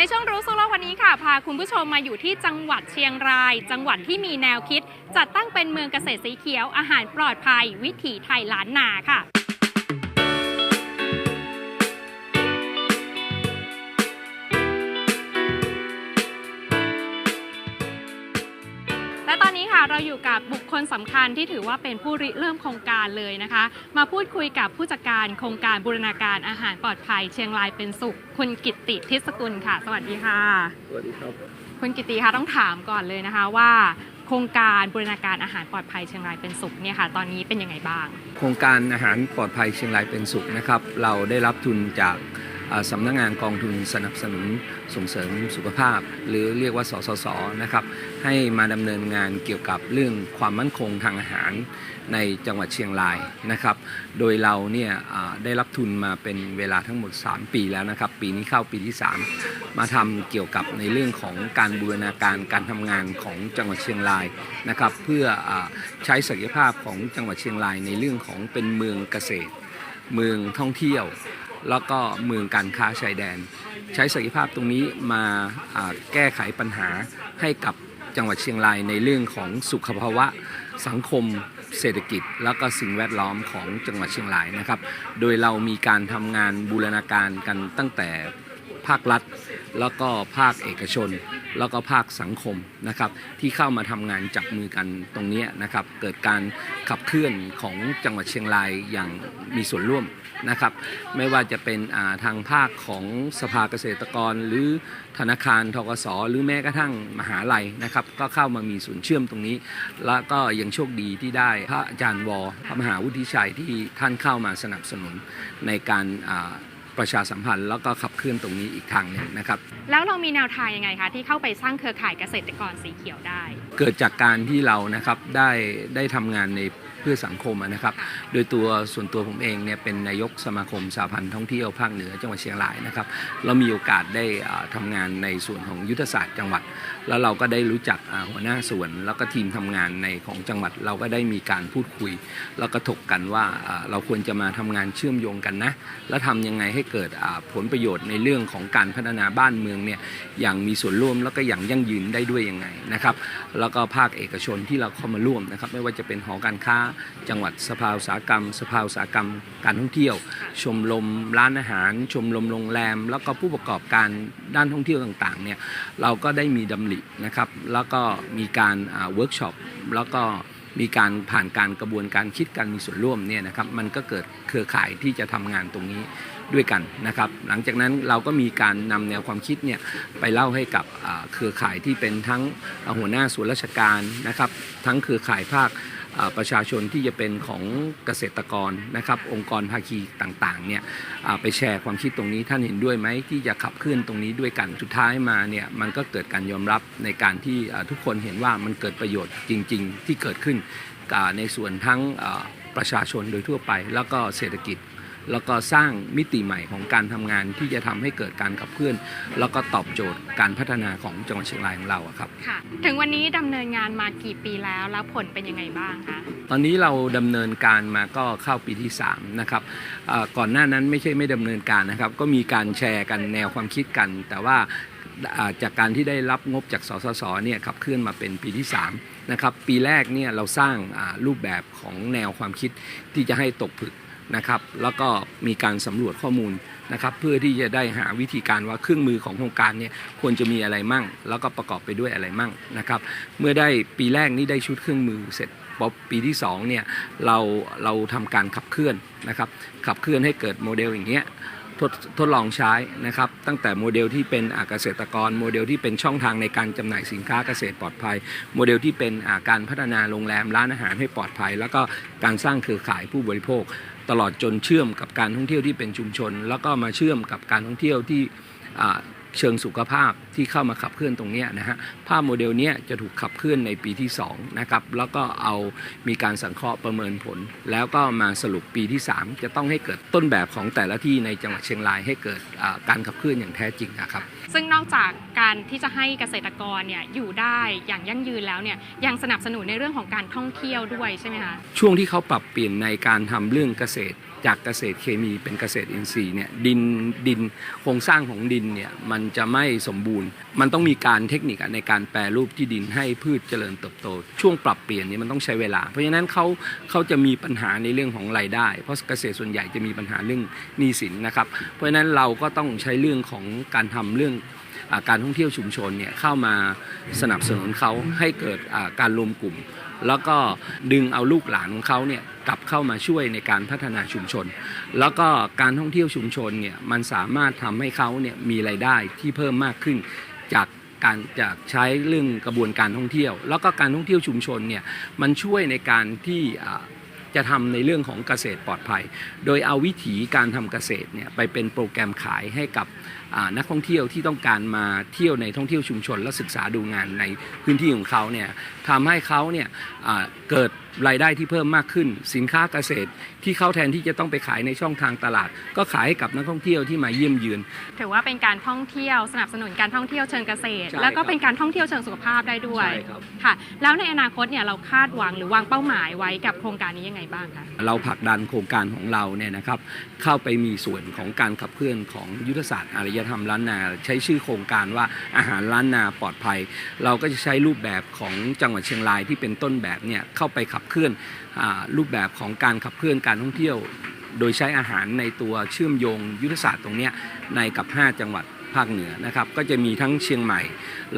ในช่วงรู้สู้โลกวันนี้ค่ะ พาคุณผู้ชมมาอยู่ที่จังหวัดเชียงราย จังหวัดที่มีแนวคิด จัดตั้งเป็นเมืองเกษตรสีเขียวอาหารปลอดภัย วิถีไทยล้านนาค่ะ ค่ะเราอยู่กับบุคคลสำคัญที่ถือว่าเป็นผู้ริเริ่มโครงการเลยนะคะ มาพูดคุยกับผู้จัดการโครงการบูรณาการอาหารปลอดภัย เชียงรายเป็นสุข คุณกิตติทิศกุลค่ะ สวัสดีค่ะ สวัสดีครับ คุณกิตติคะต้องถามก่อนเลยนะคะว่า โครงการบูรณาการอาหารปลอดภัยเชียงรายเป็นสุขเนี่ยค่ะ ตอนนี้เป็นยังไงบ้าง โครงการอาหารปลอดภัยเชียงรายเป็นสุขนะครับ เราได้รับทุนจากเอ่อ สำนักงานกองทุนสนับสนุนส่งเสริมสุขภาพ หรือเรียกว่าสสสนะครับให้มาดำเนินงานเกี่ยวกับเรื่องความมั่นคงทางอาหารในจังหวัดเชียงรายนะครับ โดยเราเนี่ยได้รับทุนมาเป็นเวลาทั้งหมด 3 ปีแล้วนะครับ ปีนี้เข้าปีที่ 3 มาทำเกี่ยวกับในเรื่องของการบูรณาการการทำงานของจังหวัดเชียงรายนะครับ เพื่ออใช้ศักยภาพของจังหวัดเชียงรายในเรื่องของเป็นเมืองเกษตร เมืองท่องเที่ยว แล้วก็เมืองการค้าชายแดน ใช้ศักยภาพตรงนี้มาแก้ไขปัญหาให้กับจังหวัดเชียงรายในเรื่องของสุขภาวะสังคมเศรษฐกิจ แล้วก็สิ่งแวดล้อมของจังหวัดเชียงรายนะครับ โดยเรามีการทำงานบูรณาการกันตั้งแต่ ภาครัฐ แล้วก็ภาคเอกชน แล้วก็ภาคสังคมนะครับที่เข้ามาทำงานจับมือกันตรงนี้นะครับเกิดการขับเคลื่อนของจังหวัดเชียงรายอย่างมีส่วนร่วมนะครับไม่ว่าจะเป็นาทางภาคของสภาเกษตรกร หรือธนาคารทกสหรือแม้กระทั่งมหาลัยนะครับก็เข้ามามีส่วนเชื่อมตรงนี้ แล้วก็ยังโชคดีที่ได้พระอาจารย์วอพระมหาวุฒิชัยที่ท่านเข้ามาสนับสนุนในการา ประชาสัมพันธ์ แล้วก็ขับเคลื่อนตรงนี้อีกทางหนึ่งนะครับ แล้วเรามีแนวทางยังไงคะที่เข้าไปสร้างเครือข่ายเกษตรกรสีเขียวได้ เกิดจากการที่เรานะครับได้ได้ทำงานในเพื่อสังคมอะนะครับ โดยตัวส่วนตัวผมเองเนี่ยเป็นนายกสมาคมสาพันธ์ท่องเที่ยวภาคเหนือจังหวัดเชียงรายนะครับ เรามีโอกาสได้อ่าทำางานในส่วนของยุทธศาสตร์จังหวัด แล้วเราก็ได้รู้จักอ่าหัวหน้าส่วน แล้วก็ทีมทำงานในของจังหวัด เราก็ได้มีการพูดคุย แล้วก็ถกกันว่าอ่าเราควรจะมาทำงานเชื่อมโยงกันนะ แล้วทำยังไงให้เกิดอ่าผลประโยชน์ในเรื่องของการพัฒนาบ้านเมืองเนี่ยอย่างมีส่วนร่วมแล้วก็อย่างยั่งยืนได้ด้วยยังไงนะครับ แล้วก็ภาคเอกชนที่เราเข้ามาร่วมนะครับ ไม่ว่าจะเป็นหอการค้าจังหวัดสภาอุตสาหกรรม สภาอุตสาหกรรมการท่องเที่ยว ชมรมร้านอาหาร ชมรมโรงแรม แล้วก็ผู้ประกอบการด้านท่องเที่ยวต่างๆเนี่ยเราก็ได้มีดำรินะครับแล้วก็มีการเวิร์กช็อปแล้วก็มีการผ่านการกระบวนการคิดการมีส่วนร่วมเนี่ยนะครับมันก็เกิดเครือข่ายที่จะทำงานตรงนี้ด้วยกันนะครับหลังจากนั้นเราก็มีการนำแนวความคิดเนี่ยไปเล่าให้กับอ่าเครือข่ายที่เป็นทั้งหัวหน้าส่วนราชการนะครับทั้งเครือข่ายภาคอ่า ประชาชนที่จะเป็นของเกษตรกรนะครับองค์กรภาคีต่างๆเนี่ยไปแชร์ความคิดตรงนี้ท่านเห็นด้วยไหมที่จะขับเคลื่อนตรงนี้ด้วยกันสุดท้ายมาเนี่ยมันก็เกิดการยอมรับในการที่ทุกคนเห็นว่ามันเกิดประโยชน์จริง ๆ ที่เกิดขึ้นในส่วนทั้งประชาชนโดยทั่วไป แล้วก็เศรษฐกิจ แล้วก็สร้างมิติใหม่ของการทำงานที่จะทำให้เกิดการขับเคลื่อน แล้วก็ตอบโจทย์การพัฒนาของจังหวัดเชียงรายของเราอะครับค่ะถึงวันนี้ดำเนินงานมากี่ปีแล้วแล้วผลเป็นยังไงบ้างคะตอนนี้เราดำเนินการมาก็เข้าปีที่3นะครับเอ่อก่อนหน้านั้นไม่ใช่ไม่ดำเนินการนะครับ ก็มีการแชร์กันแนวความคิดกัน แต่ว่าอ่าจากการที่ได้รับงบจากสสสเนี่ยขับเคลื่อนมาเป็นปีที่3นะครับปีแรกเนี่ยเราสร้างอ่ารูปแบบของแนวความคิดที่จะให้ตกผลึก นะครับแล้วก็มีการสำรวจข้อมูลนะครับเพื่อที่จะได้หาวิธีการว่าเครื่องมือของโครงการเนี่ยควรจะมีอะไรมั่ง แล้วก็ประกอบไปด้วยอะไรมั่งนะครับเมื่อได้ปีแรกนี้ได้ชุดเครื่องมือเสร็จพอปีที่2เนี่ยเราเราทำการขับเคลื่อนนะครับขับเคลื่อนให้เกิดโมเดลอย่างเงี้ย ทดทดลองใช้นะครับ ตั้งแต่โมเดลที่เป็นเกษตรกร โมเดลที่เป็นช่องทางในการจำหน่ายสินค้าเกษตรปลอดภัย โมเดลที่เป็นาการพัฒนาโรงแรมร้านอาหารให้ปลอดภัย แล้วก็การสร้างเครือข่ายผู้บริโภค ตลอดจนเชื่อมกับการท่องเที่ยวที่เป็นชุมชน แล้วก็มาเชื่อมกับการท่องเที่ยวที่ เชิงสุขภาพที่เข้ามาขับเคลื่อนตรงเนี้ยนะฮะภาพโมเดลเนี้ยจะถูกขับเคลื่อนในปีที่2นะครับแล้วก็เอามีการสังเคราะห์ประเมินผล แล้วก็มาสรุปปีที่ 3 จะต้องให้เกิดต้นแบบของแต่ละที่ในจังหวัดเชียงรายให้เกิดอ่าการขับเคลื่อนอย่างแท้จริงนะครับซึ่งนอกจากการที่จะให้เกษตรกรเนี่ยอยู่ได้อย่างยั่งยืนแล้วเนี่ยยังสนับสนุนในเรื่องของการท่องเที่ยวด้วยใช่ไหมคะช่วงที่เขาปรับเปลี่ยนในการทำเรื่องเกษตร จากเกษตรเคมีเป็นเกษตรอินทรีย์เนี่ยดินดินโครงสร้างของดินเนี่ยมันจะไม่สมบูรณ์ มันต้องมีการเทคนิคในการแปรรูปที่ดินให้พืชเจริญเติบโต ช่วงปรับเปลี่ยนนี้มันต้องใช้เวลา เพราะฉะนั้นเขาเขาจะมีปัญหาในเรื่องของรายได้ เพราะเกษตรส่วนใหญ่จะมีปัญหาเรื่องหนี้สินนะครับ เพราะฉะนั้นเราก็ต้องใช้เรื่องของการทำเรื่อง การท่องเที่ยวชุมชนเนี่ยเข้ามาสนับสนุนเขาให้เกิดการรวมกลุ่ม แล้วก็ดึงเอาลูกหลานของเขาเนี่ยกลับเข้ามาช่วยในการพัฒนาชุมชน แล้วก็การท่องเที่ยวชุมชนเนี่ยมันสามารถทำให้เขาเนี่ยมีรายได้ที่เพิ่มมากขึ้นจากการจากใช้เรื่องกระบวนการท่องเที่ยว แล้วก็การท่องเที่ยวชุมชนเนี่ยมันช่วยในการที่ จะทำในเรื่องของเกษตรปลอดภัย โดยเอาวิถีการทำเกษตรเนี่ยไปเป็นโปรแกรมขายให้กับนักท่องเที่ยวที่ต้องการมาเที่ยวในท่องเที่ยวชุมชน และศึกษาดูงานในพื้นที่ของเขาเนี่ยทำให้เขาเนี่ยเกิด รายได้ที่เพิ่มมากขึ้น สินค้าเกษตร ที่เขาแทนที่จะต้องไปขายในช่องทางตลาด ก็ขายให้กับนักท่องเที่ยวที่มาเยี่ยมเยือน ถือว่าเป็นการท่องเที่ยวสนับสนุนการท่องเที่ยวเชิงเกษตร ใช่แล้วก็ครับเป็นการท่องเที่ยวเชิงสุขภาพได้ด้วยใช่ครับ ค่ะ แล้วในอนาคตเนี่ยเราคาดหวังหรือวางเป้าหมายไว้กับโครงการนี้ยังไงบ้างคะ เราผลักดันโครงการของเราเนี่ยนะครับเข้าไปมีส่วนของการขับเคลื่อนของยุทธศาสตร์อารยธรรมล้านนา ใช้ชื่อโครงการว่าอาหารล้านนาปลอดภัย เราก็จะใช้รูปแบบของจังหวัดเชียงรายที่เป็นต้นแบบเนี่ยเข้าไปขับเคลื่อนอารูปแบบของการขับเคลื่อนการท่องเที่ยว โดยใช้อาหารในตัวเชื่อมโยงยุทธศาสตร์ตรงเนี้ยในกับ 5 จังหวัดภาคเหนือนะครับก็จะมีทั้งเชียงใหม่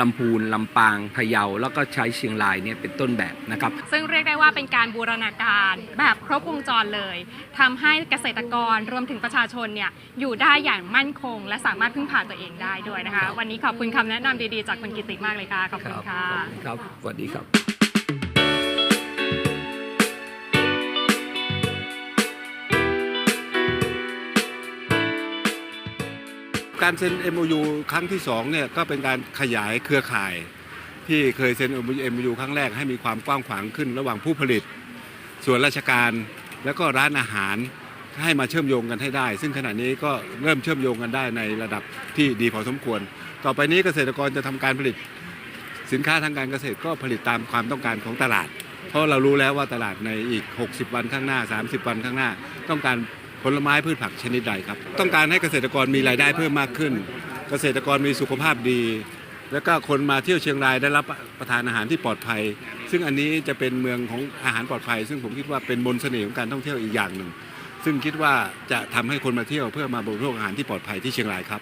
ลำพูนลำปางพะเยา แล้วก็ใช้เชียงรายเนี่ยเป็นต้นแบบนะครับซึ่งเรียกได้ว่าเป็นการบูรณาการแบบครบวงจรเลยทำให้เกษตรกรรวมถึงประชาชนเนี่ยอยู่ได้อย่างมั่นคง และสามารถพึ่งพาตัวเองได้ด้วยนะคะ วันนี้ขอบคุณคำแนะนำดีๆ จากคุณกิติมากเลยค่ะขอบคุณค่ะครับสวัสดีครับ การเซ็น MOU ครั้งที่2เนี่ยก็เป็นการขยายเครือข่ายที่เคยเซ็น MOU ครั้งแรกให้มีความกว้างขวางขึ้นระหว่างผู้ผลิต ส่วนราชการแล้วก็ร้านอาหารให้มาเชื่อมโยงกันให้ได้ ซึ่งขณะนี้ก็เริ่มเชื่อมโยงกันได้ในระดับที่ดีพอสมควร ต่อไปนี้เกษตรกรจะทำการผลิต สินค้าทางการเกษตรก็ผลิตตามความต้องการของตลาด เพราะเรารู้แล้วว่าตลาดในอีก 60 วันข้างหน้า 30 วันข้างหน้า ต้องการ ผลไม้พืชผักชนิดใดครับ ต้องการให้เกษตรกรมีรายได้เพิ่มมากขึ้น เกษตรกรมีสุขภาพดี แล้วก็คนมาเที่ยวเชียงรายได้รับประทานอาหารที่ปลอดภัย ซึ่งอันนี้จะเป็นเมืองของอาหารปลอดภัย ซึ่งผมคิดว่าเป็นมนต์เสน่ห์ของการท่องเที่ยวอีกอย่างหนึ่งซึ่งคิดว่าจะทำให้คนมาเที่ยวเพื่อมาบริโภคอาหารที่ปลอดภัยที่เชียงรายครับ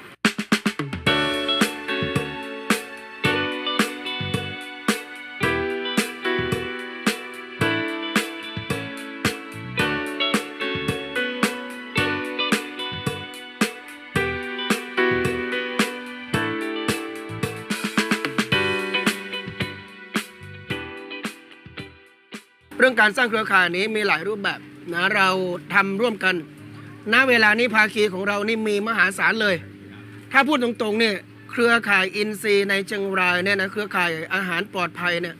เรื่องการสร้างเครือข่ายนี้มีหลายรูปแบบนะเราทำร่วมกันณเวลานี้ภาคีของเรานี่มีมหาศาลเลย ถ้าพูดตรงๆเนี่ยเครือข่ายอินทรีในเชียงรายเนี่ยนะเครือข่ายอาหารปลอดภัยเนี่ย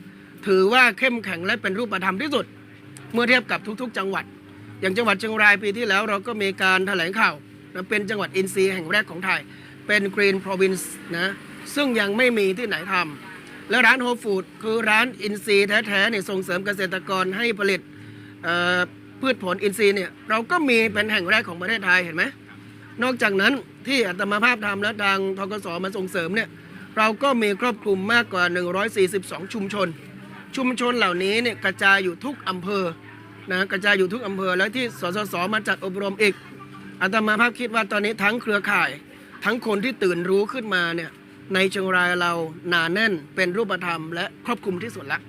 ถือว่าเข้มแข็งและเป็นรูปธรรมที่สุด เมื่อเทียบกับทุกๆ จังหวัด อย่างจังหวัดเชียงรายปีที่แล้วเราก็มีการแถลงข่าวนะเป็นจังหวัดอินทรีแห่งแรกของไทย เป็น Green Province นะซึ่งยังไม่มีที่ไหนทำ และร้านโฮฟูดคือร้านอินทรีย์แท้ๆเนี่ยส่งเสริมเกษตรกรให้ผลิตพืชผลอินทรีย์เนี่ยเราก็มีเป็นแห่งแรกของประเทศไทยเห็นไหมนอกจากนั้นที่อัตมาภาพทำและทางทกสมาส่งเสริมเนี่ยเราก็มีครอบคลุมมากกว่า 142 ชุมชน ชุมชนเหล่านี้เนี่ยกระจายอยู่ทุกอำเภอนะกระจายอยู่ทุกอำเภอแล้วที่สสสมาจัดอบรมอีกอาตมาภาพคิดว่าตอนนี้ทั้งเครือข่าย ทั้งคนที่ตื่นรู้ขึ้นมาเนี่ย ในเชียงรายเราหนาแน่นเป็นรูปธรรมและครอบคลุมที่สุดละ